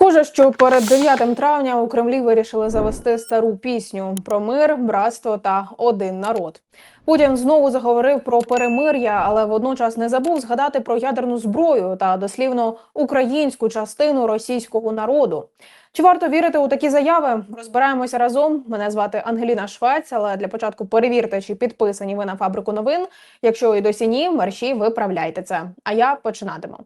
Схоже, що перед 9 травня у Кремлі вирішили завести стару пісню про мир, братство та один народ. Путін знову заговорив про перемир'я, але водночас не забув згадати про ядерну зброю та дослівно українську частину російського народу. Чи варто вірити у такі заяви? Розбираємося разом. Мене звати Ангеліна Швець, але для початку перевірте, чи підписані ви на фабрику новин. Якщо і досі ні, мерші виправляйте це. А я починатиму.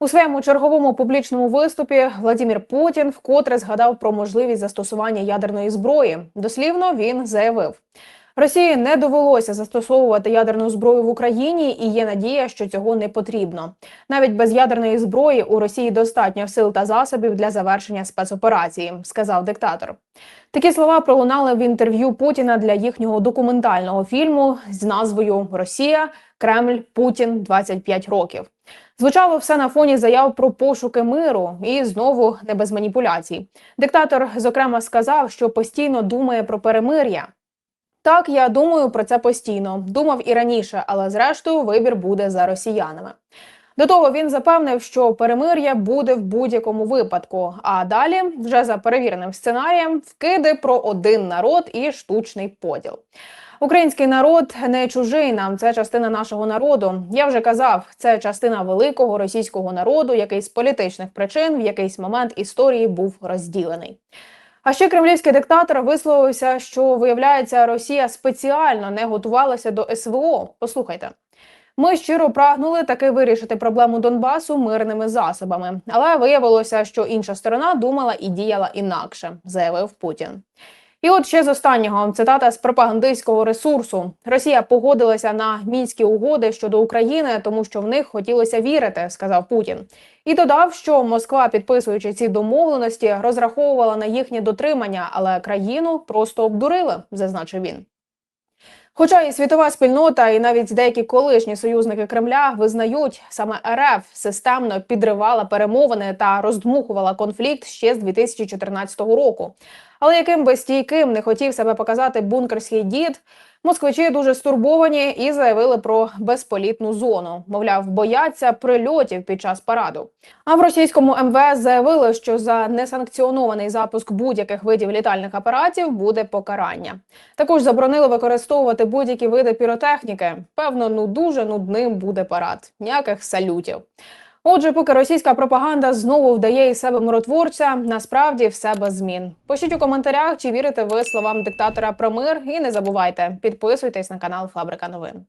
У своєму черговому публічному виступі Владимир Путін вкотре згадав про можливість застосування ядерної зброї. Дослівно він заявив. Росії не довелося застосовувати ядерну зброю в Україні, і є надія, що цього не потрібно. Навіть без ядерної зброї у Росії достатньо сил та засобів для завершення спецоперації, сказав диктатор. Такі слова пролунали в інтерв'ю Путіна для їхнього документального фільму з назвою Росія, Кремль, Путін 25 років. Звучало все на фоні заяв про пошуки миру і знову не без маніпуляцій. Диктатор, зокрема, сказав, що постійно думає про перемир'я. Так, я думаю про це постійно. Думав і раніше, але зрештою вибір буде за росіянами. До того він запевнив, що перемир'я буде в будь-якому випадку. А далі, вже за перевіреним сценарієм, вкиди про один народ і штучний поділ. Український народ не чужий нам, це частина нашого народу. Я вже казав, це частина великого російського народу, який з політичних причин в якийсь момент історії був розділений. А ще кремлівський диктатор висловився, що виявляється, Росія спеціально не готувалася до СВО. Послухайте. Ми щиро прагнули таки вирішити проблему Донбасу мирними засобами, але виявилося, що інша сторона думала і діяла інакше, заявив Путін. І от ще з останнього цитата з пропагандистського ресурсу: Росія погодилася на мінські угоди щодо України, тому що в них хотілося вірити, сказав Путін. І додав, що Москва, підписуючи ці домовленості, розраховувала на їхнє дотримання, але країну просто обдурили, зазначив він. Хоча і світова спільнота, і навіть деякі колишні союзники Кремля визнають, саме РФ системно підривала перемовини та роздмухувала конфлікт ще з 2014 року. Але яким би стійким не хотів себе показати бункерський дід, москвичі дуже стурбовані і заявили про безполітну зону. Мовляв, бояться прильотів під час параду. А в російському МВС заявили, що за несанкціонований запуск будь-яких видів літальних апаратів буде покарання. Також заборонили використовувати будь-які види піротехніки. Певно, ну дуже нудним буде парад. Ніяких салютів. Отже, поки російська пропаганда знову вдає із себе миротворця, насправді все без змін. Пишіть у коментарях, чи вірите ви словам диктатора про мир, і не забувайте підписуйтесь на канал Фабрика Новин.